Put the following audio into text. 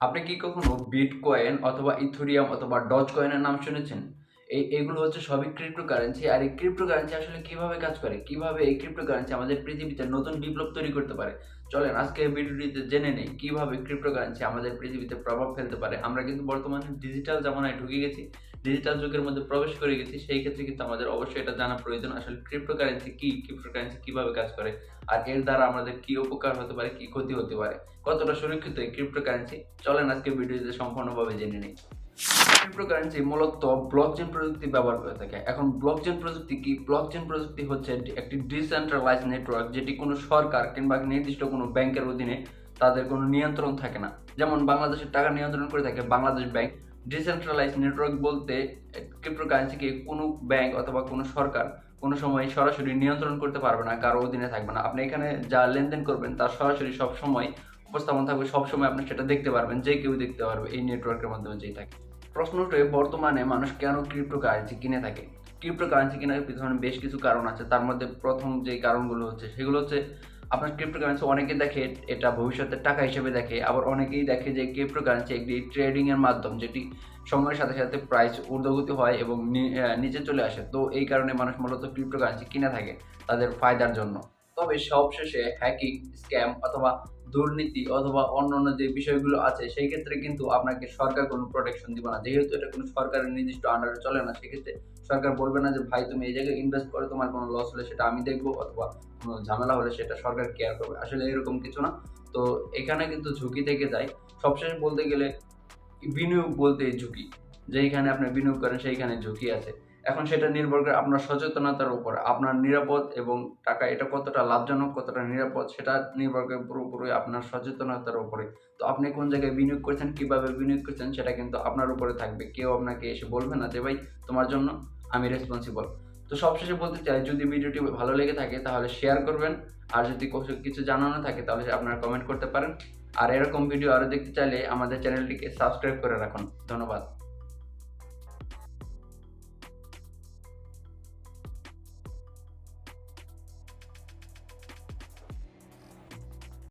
আপনি কি কখনো বিট কয়েন অথবা ইথোরিয়াম অথবা ডজ কয়েনের নাম শুনেছেন? এই, এগুলো হচ্ছে সবই ক্রিপ্টোকারেন্সি আর এই ক্রিপ্টো কারেন্সি আসলে কীভাবে কাজ করে? কীভাবে এই ক্রিপ্টোকারেন্সি আমাদের পৃথিবীতে নতুন বিপ্লব তৈরি করতে পারে? চলেন আজকে ভিডিওটিতে জেনে নেই কীভাবে ক্রিপ্টোকারেন্সি আমাদের পৃথিবীতে প্রভাব ফেলতে পারে। আমরা কিন্তু বর্তমানে ডিজিটাল জামানায় ঢুকে গেছি। ডিজিটাল যুগের মধ্যে প্রবেশ করে গেছি, সেই ক্ষেত্রে কিন্তু আমাদের অবশ্যই এটা জানা প্রয়োজন। আসলে ক্রিপ্টো কারেন্সি কি? ক্রিপ্টো কারেন্সি কীভাবে কাজ করে? আর এর দ্বারা আমাদের কি উপকার হতে পারে, কি ক্ষতি হতে পারে? কতটা সুরক্ষিত এই ক্রিপ্টো কারেন্সি চলেন আজকে ভিডিওতে সম্পূর্ণভাবে জেনে নিই। ক্রিপ্টোকারেন্সি মূলত ব্লকচেন প্রযুক্তি ব্যবহার করে থাকে। এখন ব্লকচেন প্রযুক্তি কি? ব্লকচেন প্রযুক্তি হচ্ছে একটি ডিসেন্ট্রালাইজ নেটওয়ার্ক যেটি কোনো সরকার কিংবা নির্দিষ্ট কোনো ব্যাংকের অধীনে তাদের কোনো নিয়ন্ত্রণ থাকে না। যেমন বাংলাদেশের টাকা নিয়ন্ত্রণ করে থাকে বাংলাদেশ ব্যাংক। ডিসেন্ট্রালাইজ নেটওয়ার্ক বলতে ক্রিপ্টোকারেন্সিকে কোনো ব্যাংক অথবা কোনো সরকার কোনো সময় সরাসরি নিয়ন্ত্রণ করতে পারবে না, কারও অধীনে থাকবে না। আপনি এখানে যা লেনদেন করবেন, তার সরাসরি সব সময় উপস্থাপন থাকবে, সব সময় আপনি সেটা দেখতে পারবেন, যে কেউ দেখতে পারবে এই নেটওয়ার্কের মাধ্যমে যেই থাকে। প্রশ্ন উঠে বর্তমানে মানুষ কেন ক্রিপ্টো কারেন্সি কিনে থাকে? ক্রিপ্টো কারেন্সি কেনার পিছনে বেশ কিছু কারণ আছে, তার মধ্যে প্রথম যে কারণগুলো হচ্ছে, সেগুলো হচ্ছে আপনার ক্রিপ্টোকারেন্সি অনেকে দেখে, এটা ভবিষ্যতের টাকা হিসেবে দেখে, আবার অনেকেই দেখে যে ক্রিপ্টোকারেন্সি একটি ট্রেডিং এর মাধ্যম, যেটি সময়ের সাথে সাথে প্রাইস ঊর্ধ্বগতি হয় এবং নিচে চলে আসে। তো এই কারণে মানুষ মূলত ক্রিপ্টোকারেন্সি কিনে থাকে তাদের ফায়দার জন্য। তবে সবশেষে হ্যাকিং স্ক্যাম অথবা দুর্নীতি অথবা অন্য অন্য যে বিষয়গুলো আছে, সেই ক্ষেত্রে কিন্তু আপনাকে সরকার কোনো প্রোটেকশন দিবে না। যেহেতু এটা কোনো সরকারের নির্দিষ্ট আন্ডারে চলে না, সেক্ষেত্রে সরকার বলবে না যে, ভাই, তুমি এই জায়গায় ইনভেস্ট করে, তোমার কোনো লস হলে সেটা আমি দেখব অথবা কোনো ঝামেলা হলে সেটা সরকার কেয়ার করবে। আসলে এরকম কিছু না। তো এখানে কিন্তু ঝুঁকি থেকে যায়। সবশেষ বলতে গেলে বিনিয়োগ বলতে ঝুঁকি। যেইখানে আপনি বিনিয়োগ করেন, সেইখানে ঝুঁকি আছে। এখন সেটা নির্ভর করে আপনার সচেতনতার উপর, আপনার নিরাপদ এবং টাকা এটা কতটা লাভজনক, কতটা নিরাপদ, সেটা নির্ভর করে পুরোপুরি আপনার সচেতনতার উপরে। তো আপনি কোন জায়গায় বিনিয়োগ করছেন, কীভাবে বিনিয়োগ করছেন, সেটা কিন্তু আপনার উপরে থাকবে। কেউ আপনাকে এসে বলবে না যে, ভাই, তোমার জন্য আমি রেসপন্সিবল তো সবশেষে বলতে চাই, যদি ভিডিওটি ভালো লেগে থাকে, তাহলে শেয়ার করবেন। আর যদি কিছু- জানানো থাকে, তাহলে আপনারা কমেন্ট করতে পারেন। আর এরকম ভিডিও আরও দেখতে চাইলে আমাদের চ্যানেলটিকে সাবস্ক্রাইব করে রাখুন। ধন্যবাদ।